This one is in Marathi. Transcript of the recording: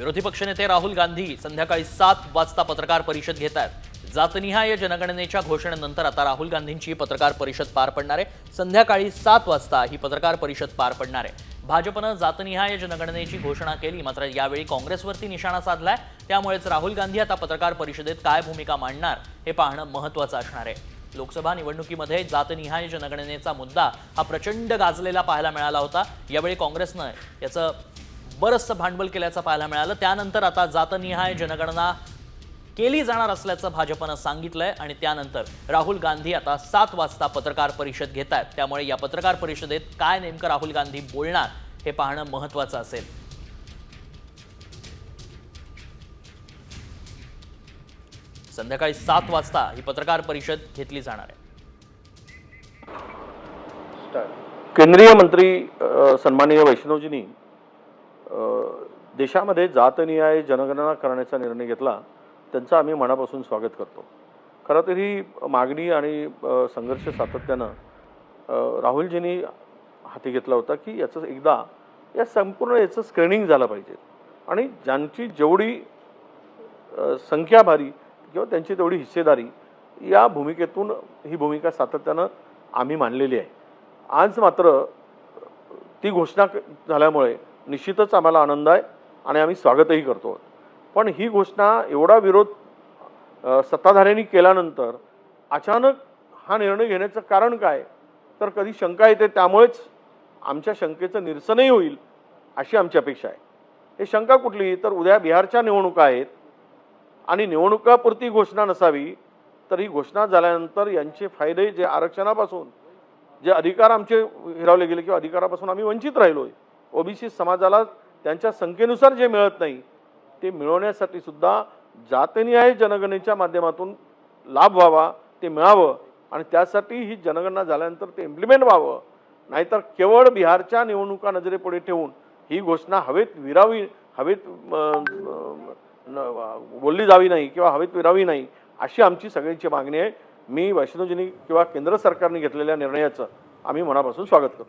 विरोधी पक्षनेते राहुल गांधी संध्याकाळी सात वाजता पत्रकार परिषद घेत आहेत. जातनिहाय जनगणनेच्या घोषणेनंतर आता राहुल गांधींची पत्रकार परिषद पार पडणार आहे. संध्याकाळी सात वाजता ही पत्रकार परिषद पार पडणार आहे. भाजपनं जातनिहाय जनगणनेची घोषणा केली मात्र यावेळी काँग्रेसवरती निशाणा साधलाय. त्यामुळेच राहुल गांधी आता पत्रकार परिषदेत काय भूमिका मांडणार हे पाहणं महत्त्वाचं असणार आहे. लोकसभा निवडणुकीमध्ये जातनिहाय जनगणनेचा मुद्दा हा प्रचंड गाजलेला पाहायला मिळाला होता. यावेळी काँग्रेसनं याचं बरंचसं भांडवल केल्याचं पाहायला मिळालं. त्यानंतर आता जातनिहाय जनगणना केली जाणार असल्याचं भाजपनं सांगितलंय आणि त्यानंतर राहुल गांधी आता सात वाजता पत्रकार परिषद घेत आहेत. त्यामुळे या पत्रकार परिषदेत काय नेमकं राहुल गांधी बोलणार हे पाहणं महत्वाचं असेल. संध्याकाळी सात वाजता ही पत्रकार परिषद घेतली जाणार आहे. केंद्रीय मंत्री सन्माननीय वैष्णवजींनी देशामध्ये जातनिहाय जनगणना करण्याचा निर्णय घेतला त्यांचं आम्ही मनापासून स्वागत करतो. खरं तर ही मागणी आणि संघर्ष सातत्यानं राहुलजींनी हाती घेतला होता की याचं एकदा या संपूर्ण याचं स्क्रीनिंग झालं पाहिजे. आणि ज्यांची जेवढी संख्या भारी किंवा त्यांची तेवढी हिस्सेदारी या भूमिकेतून ही भूमिका सातत्यानं आम्ही मांडलेली आहे. आज मात्र ती घोषणा झाल्यामुळे निश्चितच आम्हाला आनंद आहे. आणि आम्ही स्वागतही करतो. पण ही घोषणा एवढा विरोध सत्ताधाऱ्यांनी केल्यानंतर अचानक हा निर्णय घेण्याचं कारण काय? तर कधी शंका येते त्यामुळेच आमच्या शंकेचं निरसनही होईल अशी आमची अपेक्षा आहे. हे शंका कुठली तर उद्या बिहारच्या निवडणुका आहेत आणि निवडणुकापुरती घोषणा नसावी तर ही घोषणा झाल्यानंतर यांचे फायदे जे आरक्षणापासून जे अधिकार आमचे हिरावले गेले किंवा अधिकारापासून आम्ही वंचित राहिलो आहे ओबीसी समाजाला त्यांच्या संख्येनुसार जे मिळत नाही ते मिळवण्यासाठी सुद्धा जातनिहाय जनगणनेच्या माध्यमातून लाभ व्हावा ते मिळावं आणि त्यासाठी ही जनगणना झाल्यानंतर ते इम्प्लिमेंट व्हावं. नाहीतर केवळ बिहारच्या निवडणुका नजरेपुढे ठेवून ही घोषणा हवेत विरावी हवेत बोलली जावी नाही किंवा हवेत विरावी नाही अशी आमची सगळ्यांची मागणी आहे. मी वैष्णवजींनी किंवा केंद्र सरकारने घेतलेल्या निर्णयाचं आम्ही मनापासून स्वागत करतो.